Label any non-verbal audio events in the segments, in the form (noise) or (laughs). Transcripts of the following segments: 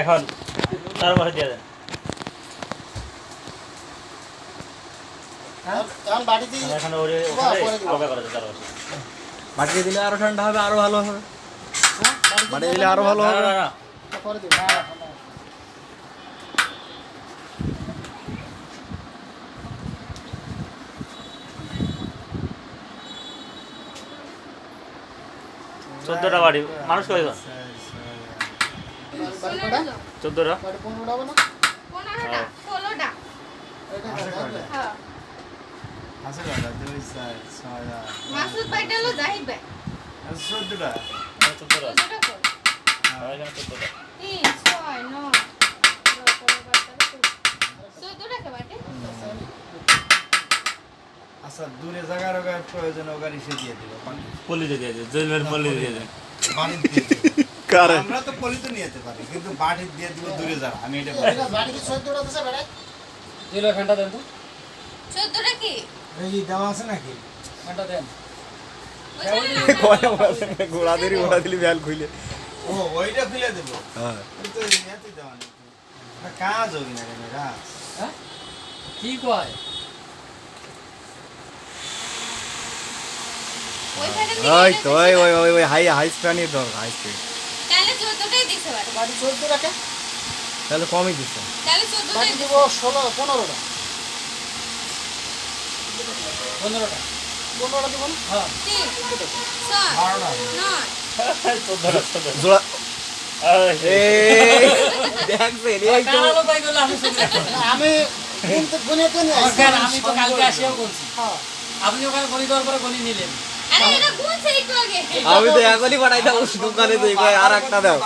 এখন তারপরে দিয়ে দেন। এখন বাড়িতে এখন ওরে বাহ, ওখানে পরে দিব। হালকা করে দেন তারপরে মাটিয়ে দিলে আরও ঠান্ডা হবে আরও ভালো হবে। হ্যাঁ, দিলে আরও ভালো হবে। না। না করে দিব চোদ্দটা বাড়ি। মানুষ কয়জন? চোদ্দটা? পনেরোটা হবে না পনেরোটা ষোলোটা? হ্যাঁ। আছে কয়টা দুই চার ছয় আট মাসুদ ভাইটা হলো জাহিদ ভাই। চোদ্দটা? চোদ্দটা চোদ্দটা তিন ছয় নয়? আচ্ছা দূরে জায়গার প্রয়োজন ওগার এসে দিয়ে দিল পল্লি দিয়ে দিয়ে জৈবের পল্লি দিয়ে দিল। কারে। আমরা তো পলিতে নিয়ে যেতে পারি কিন্তু দিয়ে দিব দূরে যারা আমি এটা বলি। এটা বাড়িতে চোদ্দটা আছে বেড়ায়? দিলো ফ্যানটা দেন তো। চোদ্দটা কি? এই দেওয়া আছে নাকি? দেন। নাম্বার গোড়া দিলি গোড়া দিলি ব্যাল খুইলে। ও ওইটা খুলে দেবো। হ্যাঁ। তো দেওয়া কাজ হবে না কেন? কাজ। হ্যাঁ? কি কয়? ওইখানে ওই তো ওই ওই ওই হাই হাই স্প্যানই দরকার হাই স্পিড তাহলে দিছে। বাড়ি। তাহলে কমই তাহলে দিছে। দিব ষোলো পনেরোটা। পনেরোটা। পনেরোটা দিব না? হ্যাঁ। তিন, ছয়, বারোটা। নয়। (laughs) চোদ্দটা চোদ্দটা। জোড়া এই, এই (laughs) দেখছেন এই তো কানালো পাই গেল আমি শুনে। না, আমি তো নিয়ে আসছি। ফ্যান আমি তো কালকে আসিয়াও বলছি হ্যাঁ। আপনি ওখানে গণি দেওয়ার পরে গণি নিলেন। আমি তো এখনই পাঠাই দাও দোকানে তো আর একটা দাও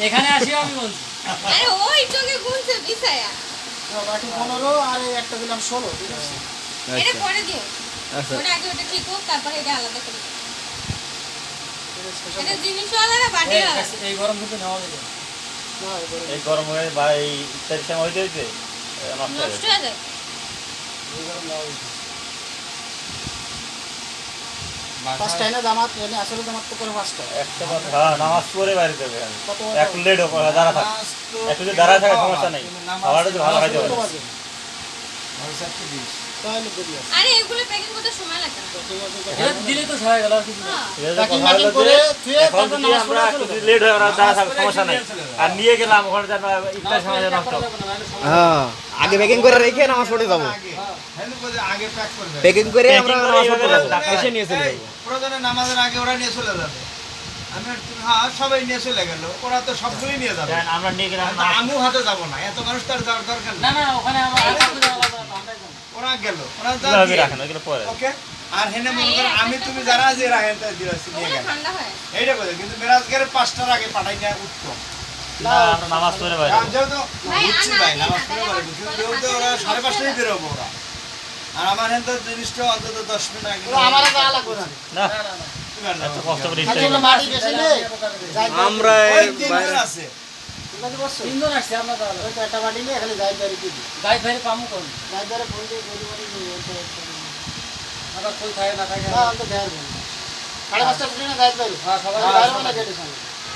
এখানে আসিয়াও আমি বলছি আরে একটু গুনছে বিছায়া। বাকি পনেরো আর এই একটা দিলাম ষোলো ঠিক আছে এটা পরে দিও। আচ্ছা ওটা আগে ওটা ঠিক হোক, তারপরে এটা আলাদা করে এটা জিনিসও আলাদা, বাটিও এই- আলাদা। এই গরম কিন্তু নেওয়া যাবে এই গরম হয়ে বা এই ইত্যাদি সময় হইতে হইতে নষ্ট নষ্ট যায়। হয়ে যায়। এই গরম নেওয়া যাবে পাঁচটা জামাত এনে আসলে জামাত তো করে পাঁচটা একটা হ্যাঁ নামাজ পড়ে বাইরে যাবে আমি। লেট দাঁড়া থাক একটু যদি দাঁড়ায় থাকে সমস্যা নেই খাবারটা ভালো খাইতে আরে এগুলো প্যাকিং করতে সময় লাগে না। তো ঠিক আছে তো এটা দিলে তো হয়ে গেল আর কিছু না হ্যাঁ। ঠিক আছে, Packing কথা হলো বাকিং করে যে, তারপর নামাজ আমরা পড়ে একটু চলে যদি লেট হয়ে গেল দাঁড়া থাক সমস্যা নেই আর নিয়ে গেলাম ওখানে যেন ইফতার সময় যেন নষ্ট হ্যাঁ আগে প্যাকিং করে রেখে নামাজ পড়ে যাব আগে প্যাকিং করে আমরা নামাজ পড়তে যাব রাখতে এসে নিয়ে চলে যাব প্রয়োজনে নামাজের আগে ওরা নিয়ে চলে যাবে। আমি তুমি, হ্যাঁ সবাই নিয়ে চলে গেল। ওরা তো সবগুলোই নিয়ে যাবে। আমরা নিয়ে গেলাম আমিও হাতে যাব না। এত মানুষ তো আর যাওয়ার দরকার না না ওখানে। ওরা গেল। ওকে? আর হেনে মনে করো আমি তুমি যারা যে রাখেন তাই দিবাসী নিয়ে গেল। এইটা কথা কিন্তু মেরাজগারের পাঁচটার আগে পাঠাই দেওয়া উত্তম। না নামাজ পড়ে বাইরে যেহেতু ভাই, বুঝছি ভাই নামাজ পড়ে কিন্তু যেহেতু ওরা সাড়ে পাঁচটায়। বেরোবো ওরা। আর আমার হেন তো জিনিসটা অন্তত দশ মিনিট আগে আমার যা লাগবে না। না না না। না তুমি আর এত নাও। কষ্ট করে খালি ইফতার হলো মাটি বেশি নেই আমরা আছে।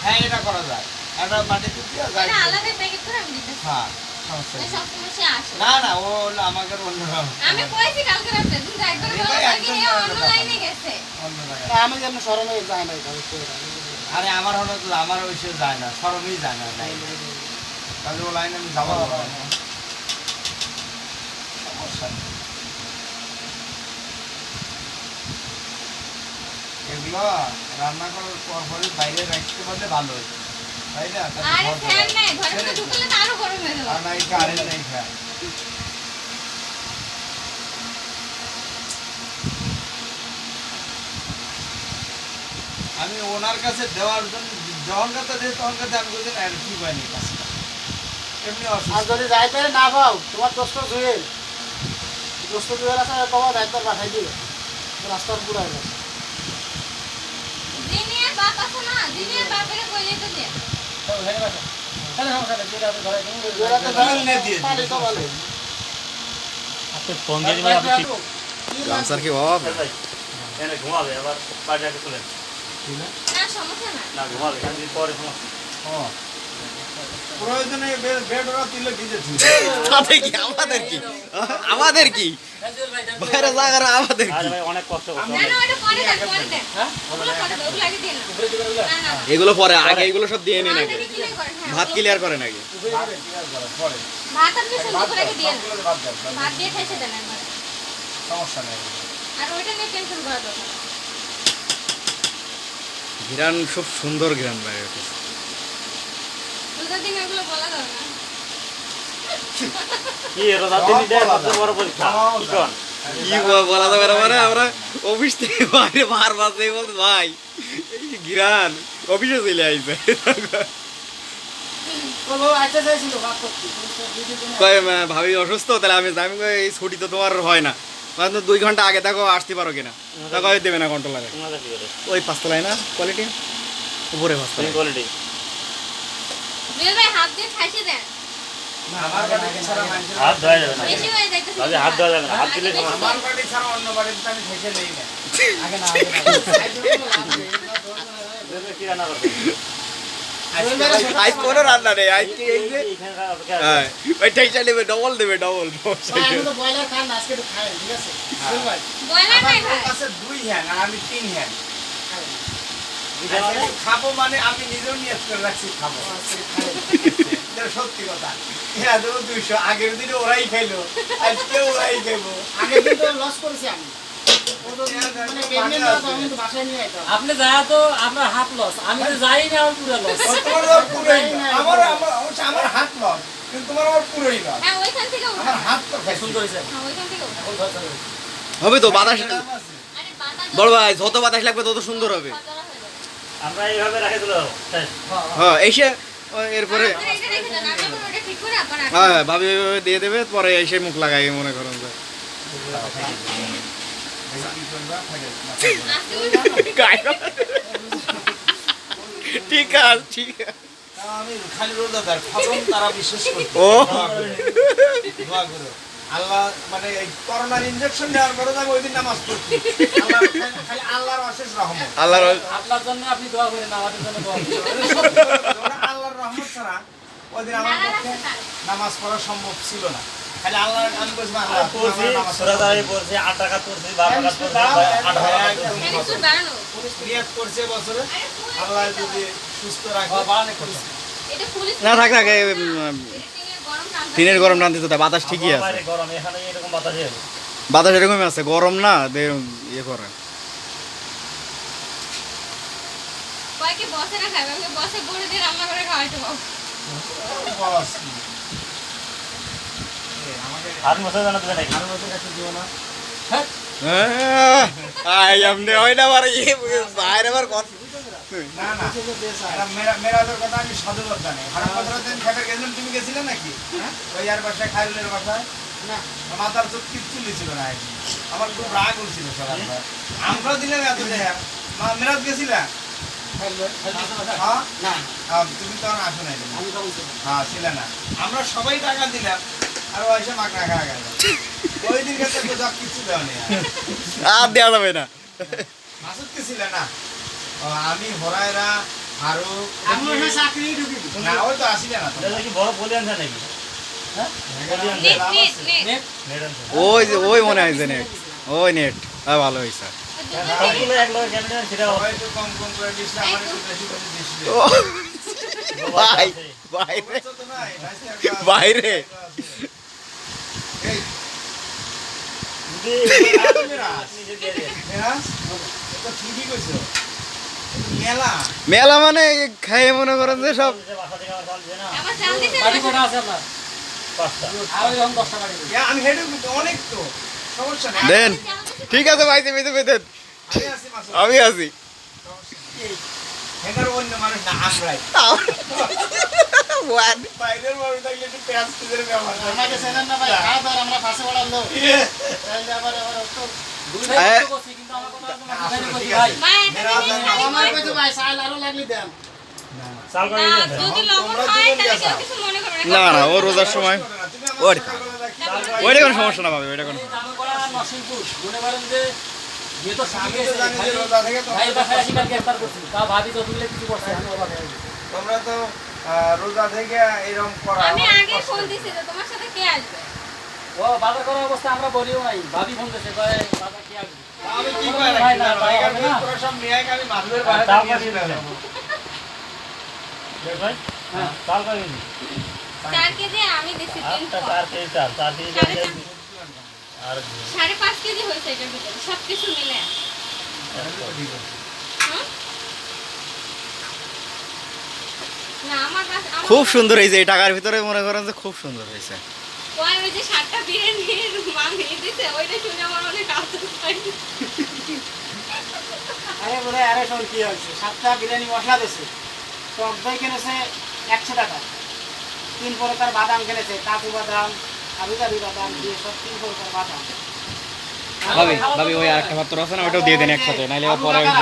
হ্যাঁ এটা করা যায়। একটা মাটিতে দিয়ে যায় এটা আলাদা প্যাকেট করে আমি দিতেছি। হ্যাঁ। আসে। না না ও হলো আমাকে অন্য আমি কইছি কালকে রাতে, তুমি যাই বলো, নাকি অন্য লাইনে গেছে। অন্য জায়গায়। আমি যেমন সরমে যাই না এটা বুঝতে পারি আরে আমার হলো তো আমার ওই সে যায় না সরমই যায় না লাইন। তাহলে ও লাইনে আমি যাব সমস্যা এগুলো রান্না করার পর পরে বাইরে রাখতে পারলে ভালো হতো। তাহলে আরে ফ্যান নাই, ঘরের ছেড়ে ঢুকলে তো আরও গরম হয়ে যাবে। আর নাই কারেন্ট নাই ফ্যান। আমি ওনার কাছে দেওয়ার জন্য যখন কথা দিই তখন কথা আমি বলছি আর কি পাইনি কাজটা। এমনি আর যদি যাই পারে না পাও তোমার দোস্ত জুয়েল দোস্ত জুয়েল আছে কবা দায়িত্ব পাঠাই দিবে? রাস্তার পুরাই গেছে। জিনিয়ার বাপ আছে না, বাপেরে কই যেতে হয়ে গেছে দিয়ে দিবে, পানি তো ভালো আপনি ফোন দিয়ে দিবেন আপনি গামছার কি অভাব এনে ঘুমাবে আবার আগে না, সমস্যা না না ঘুমাবে পরে সমস্যা হ্যাঁ। প্রয়োজনে বেড ওরা তুলে ভিজেছি তাতে কি আমাদের কি? আমাদের বাইরে আমাদের অনেক কষ্ট এগুলো পরে আগে এগুলো সব দিয়ে নিন আগে ভাত হ্যাঁ, ভাত ক্লিয়ার করেন আগে সমস্যা নেই। আর ওইটা নিয়ে টেনশন করা দরকার। ঘিরান খুব সুন্দর ঘিরান বাইরে রোজার দিন এগুলো বলা যাবে না কি রোজার দিন দেয় সবচেয়ে বড় পরীক্ষা? কি কি বলা যাবে না মানে আমরা অফিস থেকে বাইরে বার বাজে বলতে ভাই এই যে ঘিরান অফিসে চলে আইছে। তোর বউ আইতে চাইছিল ভাত করতে কিন্তু দুই দিন দিন কয় আহ, ভাবি অসুস্থ তাহলে আমি আমি এই ছুটি তো তোমার হয় না। মানে দুই ঘণ্টা আগে দেখো আসতে পারো কিনা? তা কয় দেবে না কন্ট্রোল লাগে তোমরা কি করে ওই পাঁচতলায় না? কোয়ালিটি উপরে পাঁচতলায়। কোয়ালিটি হাত দিয়ে খাইছে দেন। না, আমার বাড়ি ছাড়া মানুষের- হাত ধোয়া যাবে না বেশি হয়ে যাইতেছে ভাবি হাত ধোয়া যাবে না হাত দিলে আমার বাড়ি ছাড়া অন্য বাড়িতে আমি থেকে নেই না। আগে না আগে না। খাইতে কোনো কি রান্না করবে? জুয়েল ভাইরা সেটা আজ কোনো রান্না নেই এই যে। হ্যাঁ ওই টেকটা নেবে ডবল দেবে ডবল আমি ব্রয়লার খান আজকে খাই, ঠিক আছে? জুয়েল ভাই, বয়লার আমার নাই ভাই। কাছে দুই হ্যান আর আমি তিন। আজকে খাব মানে আমি নিজেও করে রাখছি খাব। সত্যি কথা। হ্যাঁ দেবো দুইশো। আগের দিনে ওরাই খাইলো আজকে ওরাই খাইবো। আগের দিন তো লস করেছি আমি। মানে। আপনি যা তো আপনার হাফ লস আমি তো যাই না আমার পুরো লস। আমার আমার হাত লস কিন্তু তোমার আবার পুরোই লস হ্যাঁ ওইখান থেকে উঠা। আমার হাত তো সুন্দর হয়েছে হ্যাঁ ওইখান থেকে উঠা। হবে তো বাতাস বড় ভাই যত বাতাস লাগবে তত সুন্দর হবে। আমরা এইভাবে রাখে দিল হ্যাঁ এসে ও, এরপরে করে। হ্যাঁ হ্যাঁ, ভাবি ওইভাবে দিয়ে দেবে পরে এসে মুখ লাগাই মনে করেন যে। ওই ঠিক আছে ঠিক আছে আমি খালি রোজাদার খবর তারা বিশ্বাস করতে ও। দোয়া করো। আল্লাহ মানে এই করোনার ইনজেকশন দেওয়ার পরে আমি ওই দিন নামাজ পড়ছি। আল্লাহ খালি আল্লাহর অশেষ রহমত। আল্লাহর আপনার জন্য আপনি দোয়া করেন আমাদের জন্য দোয়া করেন। আল্লাহর রহমত ছাড়া ওই দিন আমার পক্ষে নামাজ পড়া সম্ভব ছিল না। খালি আল্লাহ আমি বলছি আল্লাহ পড়ছি আমার নামাজ সুরা পড়া দাঁড়ি পড়ছি আট টাকা পড়ছি বারো টাকা পড়ছি আট টাকা একদম। হ্যাঁ। নিয়ত করছে বছরে। আল্লাহ যদি সুস্থ রাখে। না থাক থাক টিনের গরম টানতে দিনের গরম টানতে তো বাতাস ঠিকই আছে। বাইরে গরম এখানে এরকম বাতাস বাতাস এরকমই আছে গরম না ইয়ে করে। আবার বাইরে আবার কথা না না। এটা মেরা- মেরাজের কথা আমি সদর জানি। হারাম কথা দিন খেপে গেছিলাম তুমি গেছিলে নাকি? ওই আর বাসায় খাইরুলের বাসায়? না, মাথার চোখ কিচ্ছু ছিল না আমার খুব রাগ উঠছিল সকাল আমরা দিলাম এত মা মেরাজ গেছিলা? খাইলো, খাইলো। হ্যাঁ? না, আহ, তুমি তখন আসো নাই। হ্যাঁ ছিল না। আমরা সবাই টাকা দিলাম আর ও এসে মাকড়া খাওয়া গেল। ওই দিন কাছে দেওয়া নেই আর। আর দেওয়া যাবে না। মাসুদ কে ছিল না? আমি হরাইরা আরও আমি ওখানে চাকরি ঢুকি না ওই তো আসিলে না তো। কি বড় বলি আনছে নাকি ওই যে ওই মনে হয় যে নেট ওই নেট হ্যাঁ ভালো হয়েছে বাইরে বাইরে। মেলা? মেলা মানে খাইয়ে মনে করেন যে সব দেন। ঠিক আছে ভাই তুমি তুমি দেন। আমি আছি আমরা পাশে বাড়ার লোক। আবার আবার না, হয় মনে না না ও রোজার সময় ওর ওইটা কোনো সমস্যা না পাবে ওইটা কোনো তোমরা তো রোজা থেকে এরকম করা আমি আগে ফোন দিছি যে তোমার সাথে কে আসবে? ও বাজার করার অবস্থা আমরা বলিও নাই। ভাবি ফোন করছে কয় বাজার কি আসবে আমি কি ভাই, করে না, রাখি জানো? ভাই, এখান হবে থেকে না। তোরা সব নিয়ে আমি মাদুরের বাইরে নিয়ে কয় চলে দেখ ভাই হ্যাঁ চাল কয় কেজি চার কেজি আমি দিছি তিন আটটা চার কেজি চাল চার কেজি সাড়ে চাল চার- আর সাড়ে পাঁচ কেজি হয়েছে এটার ভিতরে সব কিছু মিলে। হুম? না আমার কাছে আমার খুব সুন্দর হয়েছে এই টাকার ভিতরে মনে করেন যে খুব সুন্দর হয়েছে। ওই ওই যে সাতটা বিরিয়ানির মামি দিছে ওইটা শুনে আমার অনেক আফসোস হয়। আরে বলে আরে শোন কি হয়েছে? সাতটা বিরিয়ানি মশলা দিয়েছে। টক দই কিনেছে একশো টাকা। তিন প্রকার বাদাম কিনেছে কাজু বাদাম আবিদাবি বাদাম দিয়ে সব তিন প্রকার বাদাম। ভাবি ভাবি ওই আরেকটা পাত্র আছে না? ওটাও দিয়ে দেন একসাথে নাইলে পরে হয়ে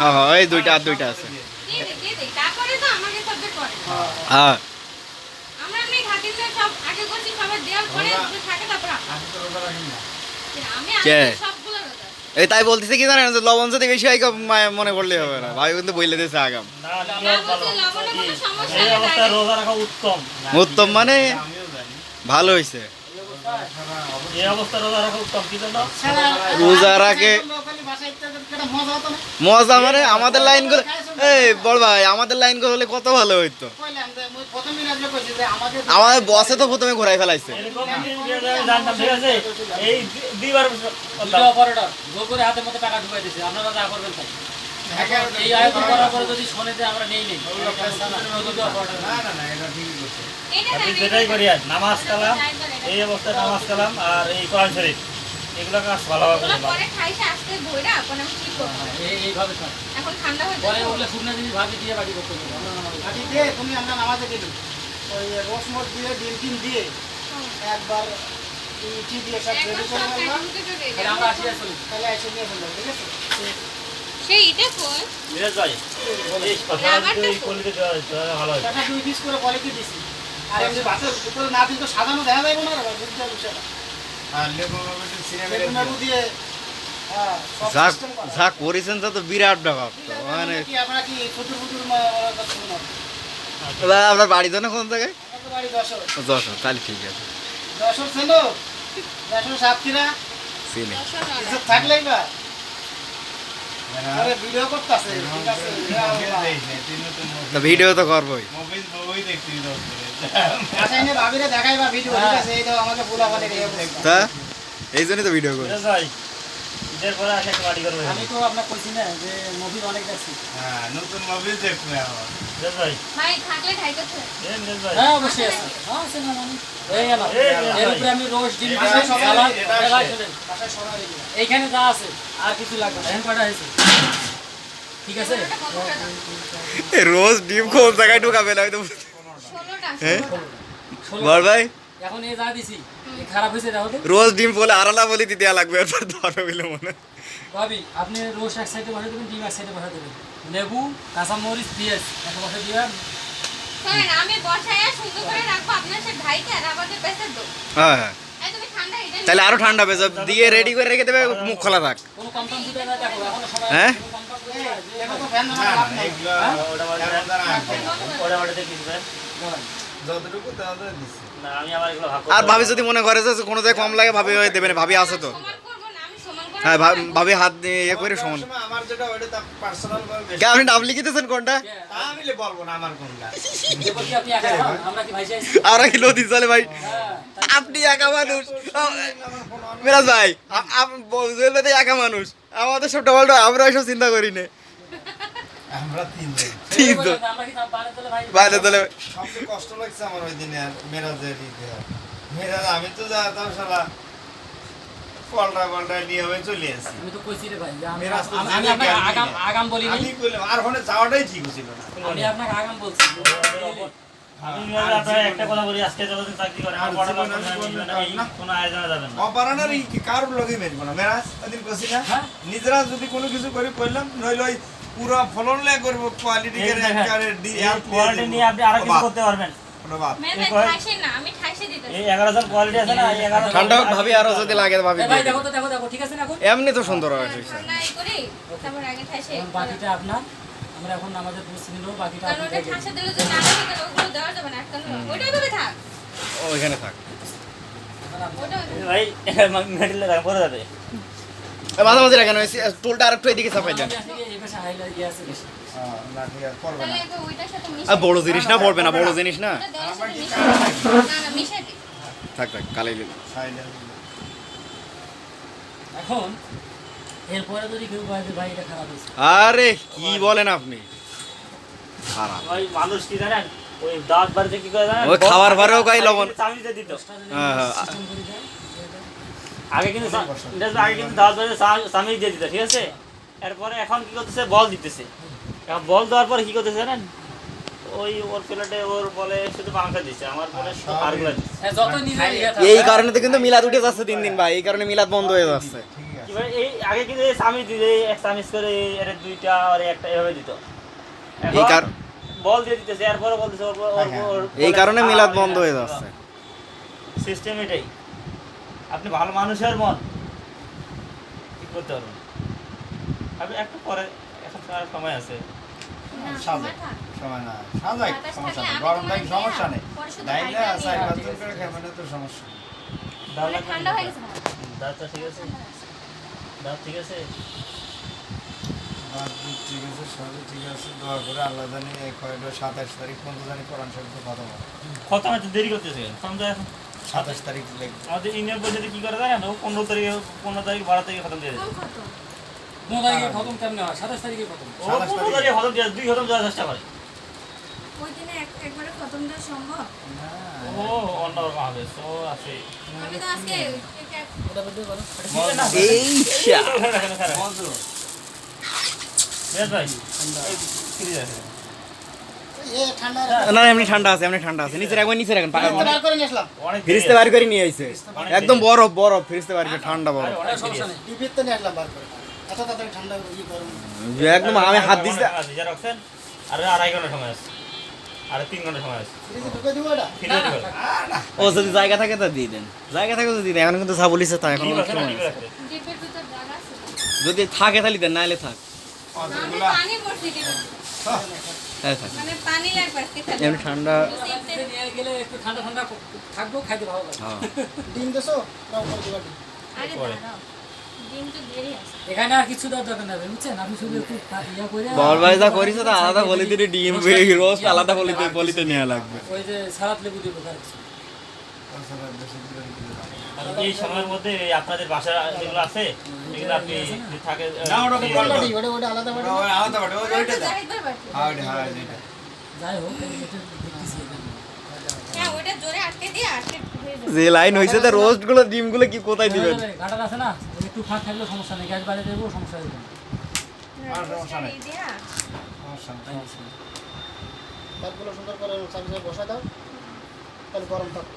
হ্যাঁ হ্যাঁ দুইটা আর দুইটা আছে। দিয়ে দে দিয়ে দে তারপরে তো আমাকে সাবজেক্ট করে হ্যাঁ আমরা সব আগে করছি সবার দেওয়ার পরে থাকে তারপর আমি তো রোজা রাখি না। আমি সবগুলো রোজা এই তাই বলতেছে কি জানেন যে লবণ যদি বেশি হয় মনে করলে হবে না। ভাই কিন্তু বইলে দিয়েছে আগাম। উত্তম। উত্তম মানে ভালো হয়েছে এই অবস্থায় রোজা রাখা উত্তম কি জন্য? রোজা রাখে লোকালি ভাষায় তো একটা মজা হতো মানে আমাদের লাইনগুলো এই বড় ভাই আমাদের লাইনগুলো হলে কত ভালো হইতো। আমাদের বসে তো প্রথমে ঘোরাই ফেলাইছে। করে আর নামাজ কালাম এই অবস্থায় নামাজ কালাম আর এই কোরআন শরীফ। এগুলো কাজ ভালোভাবে ওগুলো পরে খাইছে আজকে ভইরা এখন আমি কি করব? এই এইভাবে এখন ঠান্ডা হয়ে পরে যাবে। ওগুলো শুকনো জিনিস ভাবি দিয়ে বাড়ি করতে হবে। আটি দিয়ে তুমি আমরা নামাজে গেলি। ওই রসমট দিয়ে ডিম টিম দিয়ে একবার ইটি দিয়ে সব রেডি করে ready। তাহলে আমরা আসি আর তাহলে এসে নিয়ে ফেলব ঠিক আছে? সেই ইটা কই? মিরাজ ভাই এই কথা এই করলে ভালো হয়। টাকা দুই পিস করে কোয়ালিটি দিছি। আর এমনি ভাতের উপরে না দিলে তো সাজানো দেখা যাবে না বুঝতে বিষয়টা আর লেবু লেবু দিয়ে যা যা করেছেন তা তো বিরাট ব্যাপার তো মানে কি আপনারা বাড়ি তো না কোন জায়গায়? যশোর। তাহলে ঠিক আছে। ছিল সাতক্ষীরা? থাকলেই বা ভিডিও তো করবোই। আচ্ছা এনে ভাবিরে দেখাই বা ভিডিও ঠিক আছে? এই জন্যই তো ভিডিও করি। ঈদের পরে আসে একটা বাড়ি করবে। আমি তো আপনার কইছি না যে মুভি অনেক দেখছি। হ্যাঁ, নতুন movies দেখবে আবার। মিরাজ ভাই। ভাই থাকলে খাইতেছে এ হ্যাঁ অবশ্যই আছে। হ্যাঁ আছে না মানে? এই এলাম। এর উপরে আমি রোজ ডিম সবাই- সালাদ, এটা এ। শুনেন, এইখানে যা আছে আর কিছু লাগবে না। এখন কয়টা হয়েছে। ঠিক আছে? রোজ ডিম কোন জায়গায় ঢুকাবে না হয়তো ষোলোটা। হ্যাঁ? বল ভাই। এখন এই যা দিছি এ খারাপ হয়েছে দেখো তো। রোজ ডিম বলে আড়ালা বলি দিতে লাগবে এরপর ধরো বলে মনে। ভাবি আপনি রোজ এক সাইডে বসে দেবেন ডিম এক সাইডে বসে দেবেন। লেবু কাঁচামরিচ পেঁয়াজ একটা বসে দিবেন শোনেন, আমি বসায় সুন্দর করে রাখব আপনার সে ঢাইতে আর আমাদের বেঁচে দেবো। হ্যাঁ হ্যাঁ। এই ঠান্ডা এটা তাহলে আরও ঠান্ডা পেয়ে দিয়ে রেডি করে রেখে দেবে মুখ খোলা থাক। কোনো কমটম দিতে না দেখো এখন সবাই হ্যাঁ? যতটুকু ততটুকু দিছি। না আমি আবার এগুলো ভাগ আর ভাবি যদি মনে করে যে কোনো জায়গায় কম লাগে ভাবি ওই দেবেন ভাবি আছে তো। সমান করব না আমি সমান করে হ্যাঁ। ভাবি হাত দিয়ে ইয়ে করে সমান। আমার যেটা ওটা ভাবে আপনি নাম লিখিতেছেন কোনটা? আমি বলব না আমার আমরা কি লতি চলে ভাই। হ্যাঁ আপনি একা মানুষ। মিরাজ ভাই জুয়েল ভাই একা মানুষ। আমাদের সব ডবল আমরা এসব চিন্তা করি না। আমরা তিনজন। ঠিক তো। বাইরে তোলে সবচেয়ে কষ্ট লাগছে আমার ওই দিনে আর মেরাজের ঈদে মেরাজ আমি তো যাতাম শালা পাল্টা পাল্টা নিয়ে চলে আসি। আমি তো কইছি রে ভাই আমি মেরাজ তো আমি- আমি জেনে আপনাকে আগাম আগাম বলি আমি কইলাম আর ওখানে যাওয়াটাই ঠিক ছিল না। আমি আপনাকে আগাম বলছি। আমি মিরাজ আপনার একটা কথা বলি আজকে যতদিন চাকরি করেন আর বড় জীবনে বড় আমি কোনো কোনোদিন এই না। কোনো আয়োজনে যাবেন না। অপারানার এই লগে মেরবো না? মেরাজ ওদিন কছি না। নিজেরা যদি কোনো কিছু করে করলাম নইলে পুরো ফলন লে করব কোয়ালিটি দেখেন, ডি- আর কোয়ালিটি নিয়ে আপনি আরও কিছু করতে পারবেন। ঠান্ডা ভাবি আরও যদি লাগে ভাবি এ ভাই দিয়ে দেখো দিন। তো দেখো দেখো ঠিক আছে না এখন? এমনি তো সুন্দর বাকিটা আপনার আমরা এখন আমাদের বাকিটা ওইখানে থাক। ভাই (laughs) মেডিলে পরে যাবে। এ, মাঝে মাঝে রাখেন ওই টুলটা আর একটু এদিকে চাপাই দেন। বড় জিনিস না পড়বে না বড় জিনিস না। থাক থাক কালাই এখন এরপরে যদি কেউ ভাই এটা খারাপ আরে কি বলেন আপনি? খারাপ। ওই মানুষ কি জানেন? ওই দাঁত বাড়িতে কি করে জানেন? ওই খাওয়ার পরেও গায়ে লবণ। চামিচে দিত। হ্যাঁ, হ্যাঁ। system করে দেয়, এটা- আগে কিন্তু আগে কিন্তু বাড়িতে চামিচ দিয়ে দিত ঠিক আছে? এরপরে এখন কি করতেছে? বল দিতেছে। এখন বল দেওয়ার পরে কি করতেছে জানেন? ওই ওর প্লেটে ওর বলে শুধু দিচ্ছে আমার বলে আরগুলা দিচ্ছে। হ্যাঁ, যত নিজের ইয়ে এই কারণে তো কিন্তু মিলাদ উঠে যাচ্ছে দিন দিন ভাই। এই কারণে মিলাদ বন্ধ হয়ে যাচ্ছে। এই আগে কিন্তু এই চামিচ দিতে এক চামিচ করে এর দুইটা আর একটা এভাবে দিত। এই এখন কার- বল দিয়ে দিতেছে এরপরে বলতেছে ওর ওর- হ্যাঁ, এই কারণে মিলাদ বন্ধ হয়ে যাচ্ছে। সিস্টেম এটাই। আপনি ভালো মানুষের মন। কি করতে পারবেন? আপনি একটু পরে এখন তো আর সময় আছে। সাজে সময় না সাজাই সমস্যা নেই। গরম তোমার সমস্যা নেই। পরে শুধু ডাইলে ভাইটা চাই নিয়ে বাথরুম করে খাই তো সমস্যা নেই। ঠান্ডা হয়ে গেছে আমার। ঠিক আছে? দাঁত ঠিক আছে? ঠিক আছে সবই ঠিক আছে। দোয়া করে আল্লাহ জানি এই সাতাশ তারিখ পর্যন্ত জানি কোরআন শরীফ কথা বলে দেরি করতেছে এখন। সাতাশ তারিখ লেগে আমাদের ইউনিয়ন পরিষদে কি করে জানেন ও পনেরো তারিখে পনেরো তারিখ বারো তারিখে খতম দিয়ে? পনেরো তারিখে খতম কেমনে হয় সাতাশ তারিখে খতম ও পনেরো তারিখে খতম দিয়ে দুই খতম দেওয়ার চেষ্টা করে ওই দিনে এক- একবারে খতম দেওয়া সম্ভব? ও অন্যরকম হবে তো আছে আমি তো আজকে এই শা। বেশ ভাই ঠান্ডা না এমনি ঠান্ডা আছে এমনি ঠান্ডা আছে। নিচে রাখবেন নিচে রাখেন পাকা বার করে নিয়ে আসলাম। ফ্রিজতে বার করে নিয়ে আইছে। একদম বরফ বরফ ফ্রিজতে বার করে ঠান্ডা বরফ। একদম আমি হাত দিছি আর আড়াই ঘণ্টা সময় আছে। আর তিন ঘণ্টা সময় আছে। ফ্রিজে ঢুকে দিব এটা? ও যদি জায়গা থাকে তো দিয়ে দেন। জায়গা থাকে তো দিয়ে দেন। এখন কিন্তু সাবুলিছে তা এখন? যদি থাকে তাহলে দেন নাইলে থাক। আমি। তাই থাক মানে পানি লাগবে এমনি ঠান্ডা নিয়ে গেলে একটু ঠান্ডা ঠান্ডা থাকব খাইতে ভালো লাগে হ্যাঁ। ডিম দেছো? না উপর দিবা আরে দাঁড়াও। ডিম তো দেরি আছে। এখানে আর কিছু দেওয়ার দরকার নেই বুঝছেন? আপনি শুধু একটু ইয়া করে বল যা করিস তো আলাদা বলি দিলে ডিম রোজ আলাদা বলি বলিতে নেওয়া লাগবে। ওই যে সালাদ লেবু দিব তার এই সময়ের মধ্যে এই আপনাদের বাসা যেগুলো আছে এগুলো আপনি থাকে না, ওটা। ওটা ওটা আলাদা আলাদা ওইটা দাও। হ্যাঁ, হ্যাঁ। যাই হোক। হ্যাঁ, হয়ে। যে লাইন হয়েছে তো রোস্টগুলো ডিমগুলো কি কোথায় দিবেন গাটার আছে না একটু ফাঁক থাকলেও সমস্যা নেই গ্যাস বাড়িয়ে দেবো সমস্যা হবে না। সমস্যা নেই। এই সমস্যা নেই, সমস্যা সুন্দর করে সার্ভিসে বসা দাও তাহলে গরম থাকবে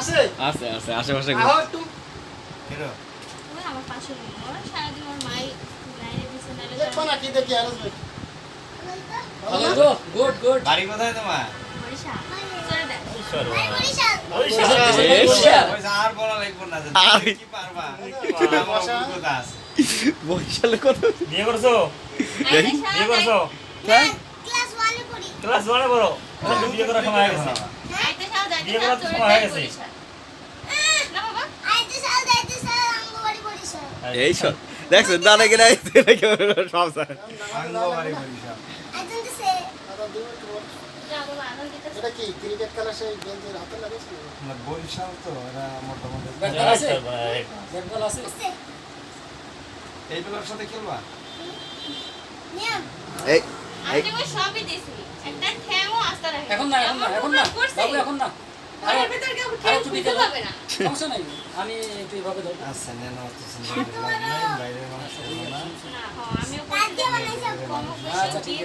আছে? আছে আছে আশেপাশে আমার পাশে সারাদিন ওর মাই দেখো না কি দেখি গুড গুড। বাড়ি কোথায় তোমার। বরিশাল। কত বিয়ে করছ? বিয়ে করছ? ক্লাস 1 পড়ি। ক্লাস ওয়ানে বড় এখন বিয়ে করার সময় হয়ে গেছে বিয়ে করার চলে সময় হয়ে গেছে। এই সব দেখছেন কিনা সব স্যার। তো এইগুলোর সাথে খেলবা? এই আমি সবই দিছি একটা ঠ্যাংও আস্তে রাখি এখন না এখন না এখন না বাবু এখন না। আরে আমি একটু এভাবে ধরবো। আচ্ছা নেন অত চিন্তা মানুষ না। হ্যাঁ আচ্ছা ঠিক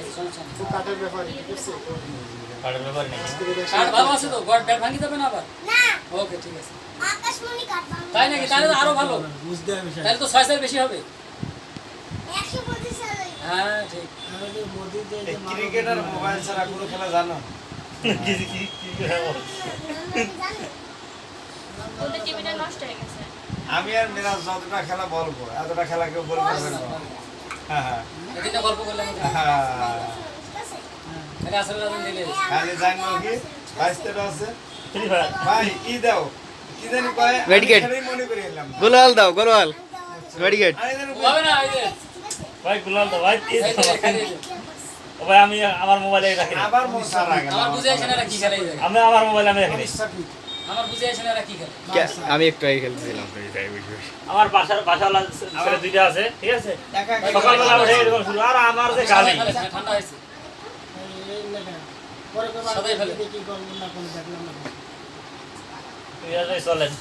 কাঠের ব্যাপারে ব্যাপার নেই। ভালো আছে তো? গড় ব্যাট ভাঙি না আবার? ওকে ঠিক আছে। আকাশমণি তাই নাকি? তাহলে তো আরও ভালো। বুঝতে হবে তাহলে তো ছয় সাইজ বেশি হবে। সালে হ্যাঁ ঠিক। মোদিতে ক্রিকেটার মোবাইল ছাড়া কোনো খেলা জানো? কি কি কি কি করে বল? ওদের টিভিটা নষ্ট হয়ে গেছে আমি আর মিরাজ যতটা খেলা বলব এতটা খেলা কেউ বলব হ্যাঁ হ্যাঁ। গল্প করলাম হ্যাঁ। এটা আসলে রাজন দিলে। খালি জানব কি বাইশটা আছে। ভাই ই দাও। কি জানি কয় মনে করে এলাম দাও হবে না ভাই গুলাল তো ভাই ভাই আমি আমার মোবাইলে রাখি না। আবার মোসা রাখি আমার বুঝে আসে না রাখি খেলে আমি আমার মোবাইলে আমি রাখি আমার বুঝে আসে না রাখি খেলে। আমি একটু আগে খেলতেছিলাম। আমার বাসার বাসা আমার দুইটা আছে ঠিক আছে? সকালবেলা উঠে এরকম শুরু। আর আমার যে গালি। ঠান্ডা হয়েছে। সবাই ফেলে চলেন।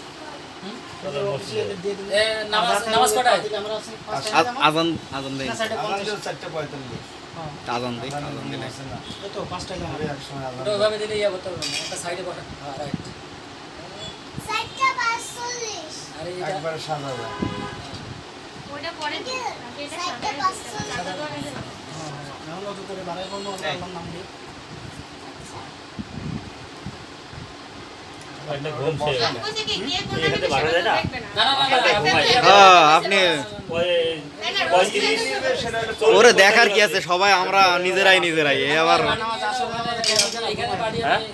নামাজ নামাজ কটা আজান আজান দেয় 4:45 আজান দেই আজান দিলে না তো পাঁচ যাব আমি একসময় আলাদা ওটা দিলে ইয়া করতে হবে না একটা সাইডে বসা হ্যাঁ রাইট ষাটটা পাঁচচল্লিশ। আর এইটা একবারে সাদা যায়। ওইটা পরে দিই এটা পাঁচচল্লিশ। সাদা করে দিলাম। এখন করে বাড়াই আমরা আল্লাহর নাম দিয়ে একটা ঘুম ছেড়ে আমি বলছি কি, গিয়ে করলে এখানে কিন্তু বাড়া সেটা যায় না? দেখবে না। না না না না একটা আপনি- ঘুমাই। হ্যাঁ, আপনি ওই তাই না, পঁয়ত্রিশ সেটা হলো চল্লিশ ওরে দেখার কি আছে? সবাই আমরা নিজেরাই নিজেরাই। এ আবার? আমি আমি?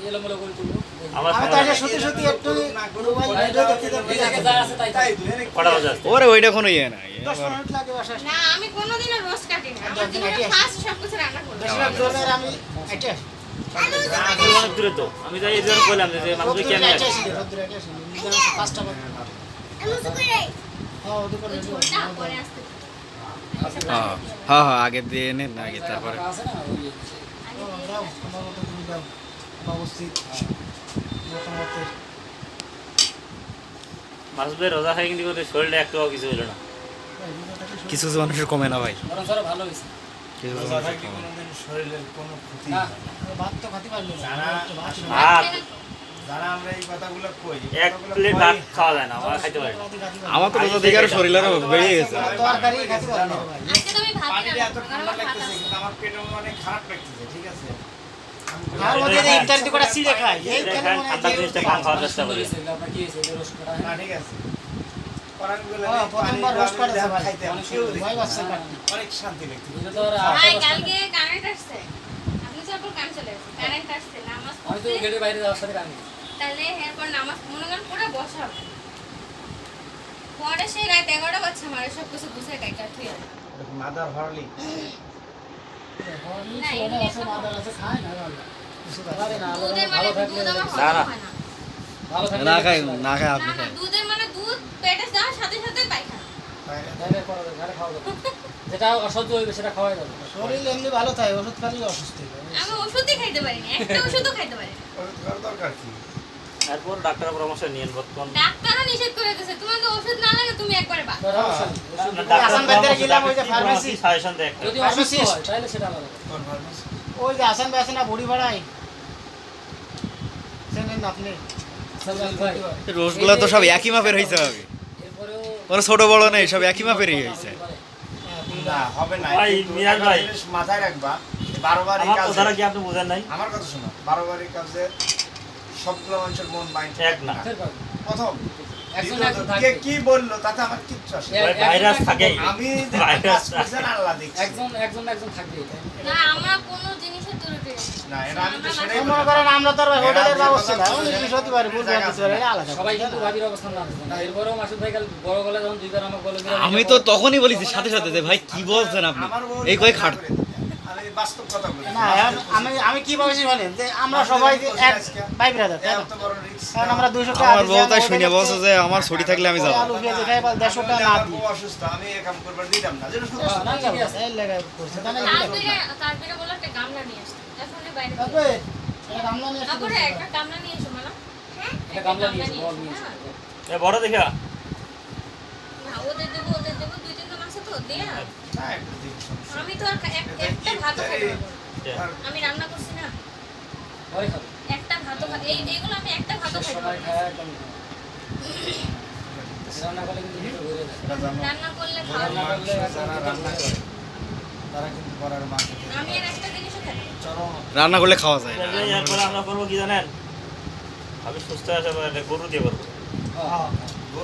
ওরে ওইটা কোনো ইয়ে না আমি কোনোদিনও রোজ কাটি না আসি। ফার্স্ট সব কিছু রান্না করি অনেক দূরে তো। আমি এই জন্য বললাম যে হ্যাঁ আসতে হ্যাঁ হ্যাঁ হ্যাঁ আগে দিয়ে নেন আগে তারপরে। ভাই রোজা খাই কিন্তু শরীরটা একটুও কিছু হলো না। কিছু কিছু মানুষের কমে না ভাই। ভালো হয়েছে। শরীরের কোনো ক্ষতি তো যারা- আমরা এই কথাগুলো কই এক প্লেট ভাত খাওয়া যায় না আমরা খাইতে পারি। আমার তো রোজা থেকে শরীর আরও বেড়ে গেছে তরকারি খাতে পারলি না আজকে তুমি ভাত পানিটা এত ঠান্ডা লাগতেছে কিন্তু আমার পেটের অনেক খারাপ লাগতেছে ঠিক আছে আর মধ্যে ইফতারি করে সিরে এই কেন মনে হয় ঠান্ডা জিনিসটা খাওয়ার চেষ্টা করি না? ঠিক আছে অনেক না। কাটতে। অনেক শান্তি লাগছে কালকে কারেন্ট আসছে। আপনি যখন কাম চলে আসছে কারেন্ট আসছে নামাজ আমি তো গেটের বাইরে যাওয়ার সাথে রাখি তাহলে এরপর নামাজ মনে করেন পুরো বসাবো। পরে সেই রাত এগারোটা বাজছে আমার সব কিছু বুঝে কাইটা থুই মাদার হরলি না, খায় না পারে না, খাই না খাই আপনি খাই দুধের মানে দুধ পেটে যাওয়ার সাথে সাথে পায়খানা। যেটা অসহ্য হইবে সেটা খাওয়াই যাবে। শরীর এমনি ভালো থাকে ওষুধ খালি অসুস্থ আমি ওষুধই খাইতে পারি না একটা (laughs) ওষুধও খাইতে পারি না দরকার কি? এরপর ডাক্তারের পরামর্শ নিয়েন বর্তমান ডাক্তারও নিষেধ করে দিয়েছে তোমার তো ওষুধ না লাগে তুমি একবারে বা গেলাম ওই যে pharmacy। সাজেশন দেয় যদি অসুস্থ হয় তাহলে সেটা আলাদা ওই যে আসান বেসে না বুড়ি ভাড়াই চেনেন আপনি। রোজগুলো তো সব একই মাপের হয়েছে হবে কোনো ছোট বড় নেই সব একই মাপেরই হয়েছে না হবে না। ভাই, মাথায় রাখবা বারোবার এই আমার কি আপনি বুঝেন নাই? আমার কথা শোনো বারোবার এই কাজে সবগুলো মানুষের মন মাইন্ড এক না। প্রথম কে কি বলল তাতে আমার কিচ্ছু আসে ভাইরাস। একজন আমি ভাইরাস আল্লাহ দেখছি। একজন একজন একজন থাকবে। না আমরা কোনো মনে করেন আমরা তো আর হোটেলের ব্যবস্থা না ওই জিনিস হতে পারে বুঝতে জায়গা পারতে পারে এটা আলাদা সবাই কিন্তু ভাবির অবস্থান না এরপরেও মাসুদ ভাই কাল বড় গলা যখন দুইবার আমাকে বলে আমি তো তখনই বলেছি সাথে সাথে যে ভাই কি বলছেন আপনি? এই কয়েক খাট বাস্তব কথা বলি। না এখন আমি আমি কি ভাবছি বলেন? যে আমরা সবাই এক ভাই ব্রাদার তাই না বড় কারণ আমরা দুইশো টাকা আমার বউ তাই শুনে বলছে যে আমার ছুটি থাকলে আমি যাব। আলু পেঁয়াজ খাই বা টাকা না দিই। অসুস্থ আমি এই কাম করবার দিতাম না। এই লেগে করছে তাই না তারপরে তারপরে বলো একটা গামলা নিয়ে আসতে। এখন বাইরে তারপরে এটা গামলা নিয়ে আসতে তারপরে একটা গামলা নিয়ে এসো মানে একটা গামলা নিয়েছে বল নিয়েছে এ বড় দেখা। না ওদের দেবো ওদের দেবো দুই তিনটা মাসে তো দেয়া। আমি তো একটা ভাত খাব না। আমি রান্না করছি না। একটা ভাত এই এইগুলো আমি একটা ভাত শেষ খাব সময় খায় একদম রান্না করলে কিন্তু রান্না রান্না করে, তারা কিন্তু মাংস খেতে আমি আর একটা জিনিসও খাব রান্না করলে খাওয়া যায়। এরপরে আমরা করব কি জানেন? আমি সুস্থ আছে গরু দিয়ে করব।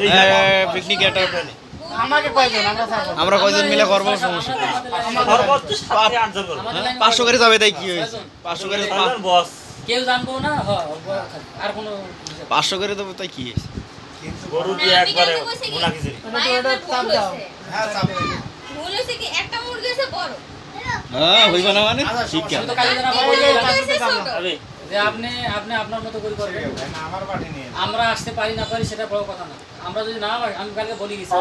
এই হ্যাঁ, পিকনিক একটা আমরা কয়জন মিলে করব? সমস্যা পাঁচশো করে যাবে তাই কি হয়েছে। পাঁচশো করে বস কেউ জানব না? হ্যাঁ। আর কোনো পাঁচশো করে দেবো তাই কি হয়েছে? গরু দিয়ে একবারে খিচুড়ি। ভুল হ্যাঁ চাপ ভুল হয়েছে কি? একটা মুরগি হয়েছে বড়। হ্যাঁ হইবা না মানে? আচ্ছা, ঠিক আছে। যে আপনি আপনি আপনার মতো করে করবেন। আমার বাড়ি নিয়ে আমরা আসতে পারি না পারি সেটা বড় কথা না। আমরা যদি না পারি আমি কালকে বলি গেছি।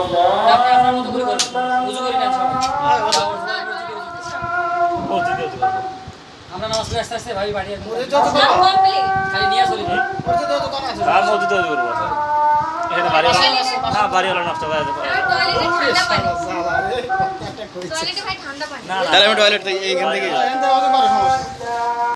আপনি আপনার মতো করে করবেন। বুঝু করি না আমরা নামাজ পড়ে আস্তে আস্তে ভাই বাড়ি খালি নিয়ে চলে। না নষ্ট করে টয়লেটে ভাই ঠান্ডা পানি। না না। তাহলে আমি টয়লেট থেকে এইখান থেকে